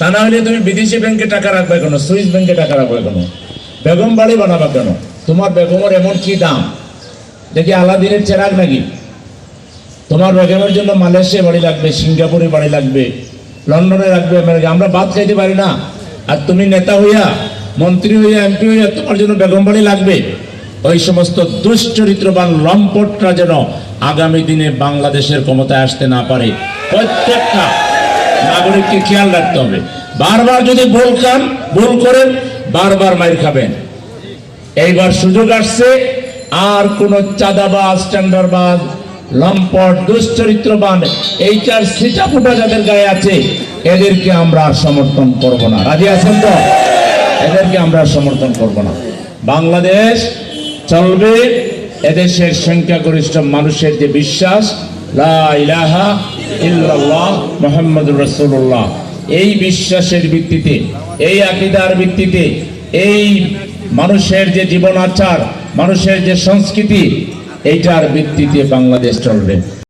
তা না হলে তুমি বিদেশি ব্যাংকে টাকা রাখবে কেন? সুইস ব্যাংকে টাকা রাখবে কেন? বেগম বাড়ি বানাবা কেন? তোমার বেগমের এমন কি দাম? দেখি আলাদিনের চেরাগ নাকি? তোমার বেগমের জন্য মালয়েশিয়া বাড়ি লাগবে, সিঙ্গাপুরে বাড়ি লাগবে, লন্ডনে রাখবে আমেরিকা। আমরা বাদ খাইতে পারি না। আর তুমি নেতা হইয়া, মন্ত্রী হইয়া, এমপি হইয়া তোমার জন্য বেগম বাড়ি লাগবে। ওই সমস্ত দুশ্চরিত্রবান লম্পটরা যেন আগামী দিনে বাংলাদেশের ক্ষমতায় আসতে না পারে। প্রত্যেকটা নাগরিককে খেয়াল রাখতে হবে। বারবার যদি ভুল খান ভুল করেন, বারবার মাইর খাবেন। এইবার সুযোগ আসছে, আর কোন চাঁদাবাজ, টেন্ডারবাজ, লম্পট, দুশ্চরিত্রবান এইটার সিটা ফুটা যাদের গায়ে আছে, এদেরকে আমরা সমর্থন করব না। রাজি আছেন তো? এদেরকে আমরা সমর্থন করব না। বাংলাদেশ চলবে, এদেশের সংখ্যাগরিষ্ঠ মানুষের যে বিশ্বাস, লা ইলাহা ইল্লাল্লাহ মোহাম্মদুর রাসূলুল্লাহ। এই বিশ্বাসের ভিত্তিতে, এই আকিদার ভিত্তিতে, এই মানুষের যে জীবন আচার মানুষের যে সংস্কৃতি, এইটার ভিত্তিতে বাংলাদেশ চলবে।